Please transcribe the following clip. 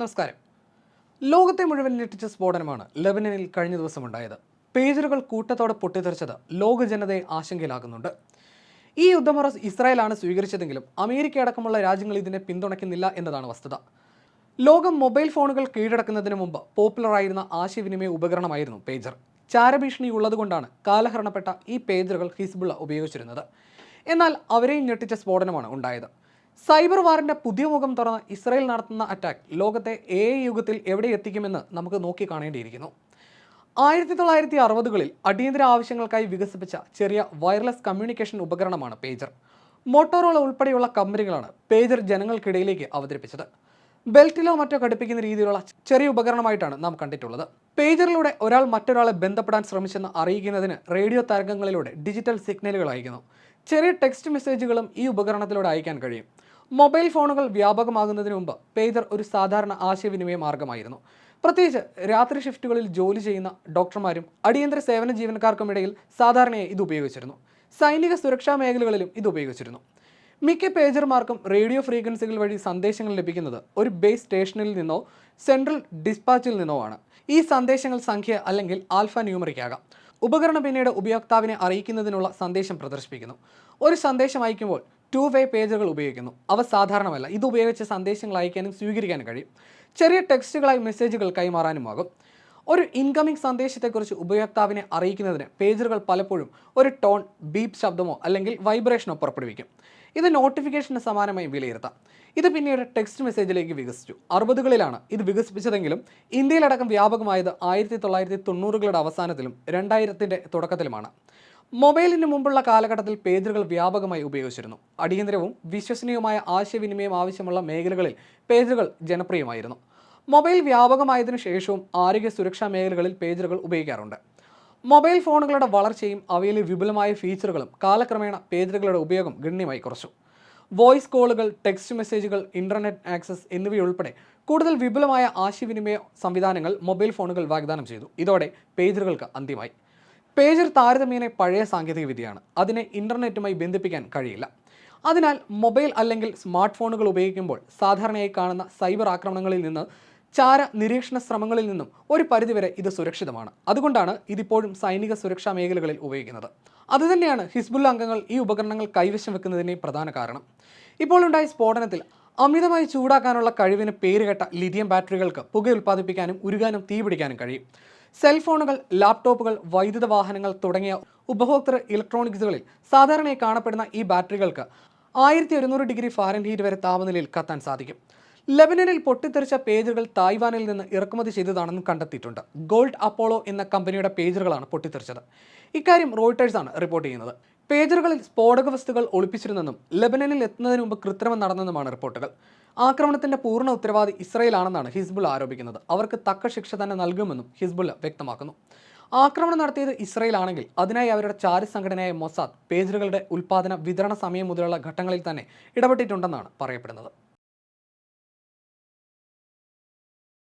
നമസ്കാരം. ലോകത്തെ മുഴുവൻ ഞെട്ടിച്ച സ്ഫോടനമാണ് ലെബനനിൽ കഴിഞ്ഞ ദിവസം ഉണ്ടായത് പേജറുകൾ കൂട്ടത്തോടെ പൊട്ടിത്തെറിച്ചത് ലോക ജനതയെ ആശങ്കയിലാകുന്നുണ്ട് ഈ യുദ്ധമുറ ഇസ്രായേലാണ് സ്വീകരിച്ചതെങ്കിലും അമേരിക്ക അടക്കമുള്ള രാജ്യങ്ങൾ ഇതിനെ പിന്തുണയ്ക്കുന്നില്ല എന്നതാണ് വസ്തുത. ലോകം മൊബൈൽ ഫോണുകൾ കീഴടക്കുന്നതിന് മുമ്പ് പോപ്പുലറായിരുന്ന ആശയവിനിമയ ഉപകരണമായിരുന്നു പേജർ. ചാരഭീഷണി ഉള്ളതുകൊണ്ടാണ് കാലഹരണപ്പെട്ട ഈ പേജറുകൾ ഹിസ്ബുള്ള ഉപയോഗിച്ചിരുന്നത്. എന്നാൽ അവരെയും ഞെട്ടിച്ച സ്ഫോടനമാണ് ഉണ്ടായത്. സൈബർ വാറിന്റെ പുതിയ മുഖം തുറന്ന് ഇസ്രായേൽ നടത്തുന്ന അറ്റാക്ക് ലോകത്തെ ഏ യുഗത്തിൽ എവിടെ എത്തിക്കുമെന്ന് നമുക്ക് നോക്കി കാണേണ്ടിയിരിക്കുന്നു. ആയിരത്തി തൊള്ളായിരത്തി അറുപതുകളിൽ അടിയന്തര ആവശ്യങ്ങൾക്കായി വികസിപ്പിച്ച ചെറിയ വയർലെസ് കമ്മ്യൂണിക്കേഷൻ ഉപകരണമാണ് പേജർ മോട്ടോറോള ഉൾപ്പെടെയുള്ള കമ്പനികളാണ് പേജർ ജനങ്ങൾക്കിടയിലേക്ക് അവതരിപ്പിച്ചത്. ബെൽറ്റിലോ മറ്റോ ഘടിപ്പിക്കുന്ന രീതിയിലുള്ള ചെറിയ ഉപകരണമായിട്ടാണ് നാം കണ്ടിട്ടുള്ളത്. പേജറിലൂടെ ഒരാൾ മറ്റൊരാളെ ബന്ധപ്പെടാൻ ശ്രമിച്ചെന്ന് അറിയിക്കുന്നതിന് റേഡിയോ തരംഗങ്ങളിലൂടെ ഡിജിറ്റൽ സിഗ്നലുകൾ അയക്കുന്നു ചെറിയ ടെക്സ്റ്റ് മെസ്സേജുകളും ഈ ഉപകരണത്തിലൂടെ അയക്കാൻ കഴിയും. മൊബൈൽ ഫോണുകൾ വ്യാപകമാകുന്നതിന് മുമ്പ് പേജർ ഒരു സാധാരണ ആശയവിനിമയ മാർഗമായിരുന്നു. പ്രത്യേകിച്ച് രാത്രി ഷിഫ്റ്റുകളിൽ ജോലി ചെയ്യുന്ന ഡോക്ടർമാരും അടിയന്തര സേവന ജീവനക്കാർക്കും ഇടയിൽ സാധാരണയായി ഇത് ഉപയോഗിച്ചിരുന്നു. സൈനിക സുരക്ഷാ മേഖലകളിലും ഇത് ഉപയോഗിച്ചിരുന്നു. മിക്ക പേജർമാർക്കും റേഡിയോ ഫ്രീക്വൻസികൾ വഴി സന്ദേശങ്ങൾ ലഭിക്കുന്നത് ഒരു ബേസ് സ്റ്റേഷനിൽ നിന്നോ സെൻട്രൽ ഡിസ്പാച്ചിൽ നിന്നോ ആണ്. ഈ സന്ദേശങ്ങൾ സംഖ്യ അല്ലെങ്കിൽ ആൽഫ ന്യൂമറിക് ആകാം. ഉപകരണം പിന്നീട് ഉപയോക്താവിനെ അറിയിക്കുന്നതിനുള്ള സന്ദേശം പ്രദർശിപ്പിക്കുന്നു. ഒരു സന്ദേശം അയക്കുമ്പോൾ ടു വേ പേജുകൾ ഉപയോഗിക്കുന്നു. അവ സാധാരണമല്ല. ഇത് ഉപയോഗിച്ച് സന്ദേശങ്ങൾ അയക്കാനും സ്വീകരിക്കാനും കഴിയും. ചെറിയ ടെക്സ്റ്റുകളായി മെസ്സേജുകൾ കൈമാറാനുമാകും. ഒരു ഇൻകമിംഗ് സന്ദേശത്തെക്കുറിച്ച് ഉപയോക്താവിനെ അറിയിക്കുന്നതിന് പേജറുകൾ പലപ്പോഴും ഒരു ടോൺ ബീപ് ശബ്ദമോ അല്ലെങ്കിൽ വൈബ്രേഷനോ പുറപ്പെടുവിക്കും. ഇത് നോട്ടിഫിക്കേഷന് സമാനമായി വിലയിരുത്താം. ഇത് പിന്നീട് ടെക്സ്റ്റ് മെസ്സേജിലേക്ക് വികസിച്ചു. അറുപതുകളിലാണ് ഇത് വികസിപ്പിച്ചതെങ്കിലും ഇന്ത്യയിലടക്കം വ്യാപകമായത് ആയിരത്തി തൊള്ളായിരത്തി തൊണ്ണൂറുകളുടെ അവസാനത്തിലും രണ്ടായിരത്തിന്റെ തുടക്കത്തിലുമാണ്. മൊബൈലിന് മുമ്പുള്ള കാലഘട്ടത്തിൽ പേജറുകൾ വ്യാപകമായി ഉപയോഗിച്ചിരുന്നു. അടിയന്തരവും വിശ്വസനീയവുമായ ആശയവിനിമയം ആവശ്യമുള്ള മേഖലകളിൽ പേജറുകൾ ജനപ്രിയമായിരുന്നു. മൊബൈൽ വ്യാപകമായതിനു ശേഷവും ആരോഗ്യ സുരക്ഷാ മേഖലകളിൽ പേജറുകൾ ഉപയോഗിക്കാറുണ്ട്. മൊബൈൽ ഫോണുകളുടെ വളർച്ചയും അവയിലെ വിപുലമായ ഫീച്ചറുകളും കാലക്രമേണ പേജറുകളുടെ ഉപയോഗം ഗണ്യമായി കുറച്ചു. വോയിസ് കോളുകൾ ടെക്സ്റ്റ് മെസ്സേജുകൾ ഇന്റർനെറ്റ് ആക്സസ് എന്നിവയുൾപ്പെടെ കൂടുതൽ വിപുലമായ ആശയവിനിമയ സംവിധാനങ്ങൾ മൊബൈൽ ഫോണുകൾ വാഗ്ദാനം ചെയ്തു. ഇതോടെ പേജറുകൾക്ക് അന്ത്യമായി. പേജർ താരതമ്യേന പഴയ സാങ്കേതിക വിദ്യയാണ്. അതിനെ ഇന്റർനെറ്റുമായി ബന്ധിപ്പിക്കാൻ കഴിയില്ല. അതിനാൽ മൊബൈൽ അല്ലെങ്കിൽ സ്മാർട്ട് ഫോണുകൾ ഉപയോഗിക്കുമ്പോൾ സാധാരണയായി കാണുന്ന സൈബർ ആക്രമണങ്ങളിൽ നിന്ന് ചാര നിരീക്ഷണ ശ്രമങ്ങളിൽ നിന്നും ഒരു പരിധിവരെ ഇത് സുരക്ഷിതമാണ്. അതുകൊണ്ടാണ് ഇതിപ്പോഴും സൈനിക സുരക്ഷാ മേഖലകളിൽ ഉപയോഗിക്കുന്നത്. അതുതന്നെയാണ് ഹിസ്ബുല്ല അംഗങ്ങൾ ഈ ഉപകരണങ്ങൾ കൈവശം വെക്കുന്നതിന്റെ പ്രധാന കാരണം. ഇപ്പോൾ ഉണ്ടായ സ്ഫോടനത്തിൽ അമിതമായി ചൂടാക്കാനുള്ള കഴിവിന് പേരുകെട്ട ലിഥിയം ബാറ്ററികൾക്ക് പുക ഉൽപ്പാദിപ്പിക്കാനും ഉരുകാനും തീപിടിക്കാനും കഴിയും. സെൽഫോണുകൾ ലാപ്ടോപ്പുകൾ വൈദ്യുത വാഹനങ്ങൾ തുടങ്ങിയ ഉപഭോക്തൃ ഇലക്ട്രോണിക്സുകളിൽ സാധാരണയായി കാണപ്പെടുന്ന ഈ ബാറ്ററികൾക്ക് ആയിരത്തി ഒരുന്നൂറ് ഡിഗ്രി ഫാരൻഹീറ്റ് വരെ താപനിലയിൽ കത്താൻ സാധിക്കും. ലെബനനിൽ പൊട്ടിത്തെറിച്ച പേജറുകൾ തായ്വാനിൽ നിന്ന് ഇറക്കുമതി ചെയ്തതാണെന്നും കണ്ടെത്തിയിട്ടുണ്ട്. ഗോൾഡ് അപ്പോളോ എന്ന കമ്പനിയുടെ പേജറുകളാണ് പൊട്ടിത്തെറിച്ചത്. ഇക്കാര്യം റോയിട്ടേഴ്സാണ് റിപ്പോർട്ട് ചെയ്യുന്നത്. പേജറുകളിൽ സ്ഫോടക വസ്തുക്കൾ ഒളിപ്പിച്ചിരുന്നെന്നും ലെബനനിൽ എത്തുന്നതിന് മുമ്പ് കൃത്രിമം നടന്നെന്നുമാണ് റിപ്പോർട്ടുകൾ. ആക്രമണത്തിന്റെ പൂർണ ഉത്തരവാദി ഇസ്രയേലാണെന്നാണ് ഹിസ്ബുൾ ആരോപിക്കുന്നത്. അവർക്ക് തക്ക ശിക്ഷ തന്നെ നൽകുമെന്നും ഹിസ്ബുൾ വ്യക്തമാക്കുന്നു. ആക്രമണം നടത്തിയത് ഇസ്രയേൽ ആണെങ്കിൽ അതിനായി അവരുടെ ചാരി സംഘടനയായ മൊസാദ് പേജറുകളുടെ ഉൽപ്പാദന വിതരണ സമയം മുതലുള്ള ഘട്ടങ്ങളിൽ തന്നെ ഇടപെട്ടിട്ടുണ്ടെന്നാണ് പറയപ്പെടുന്നത്.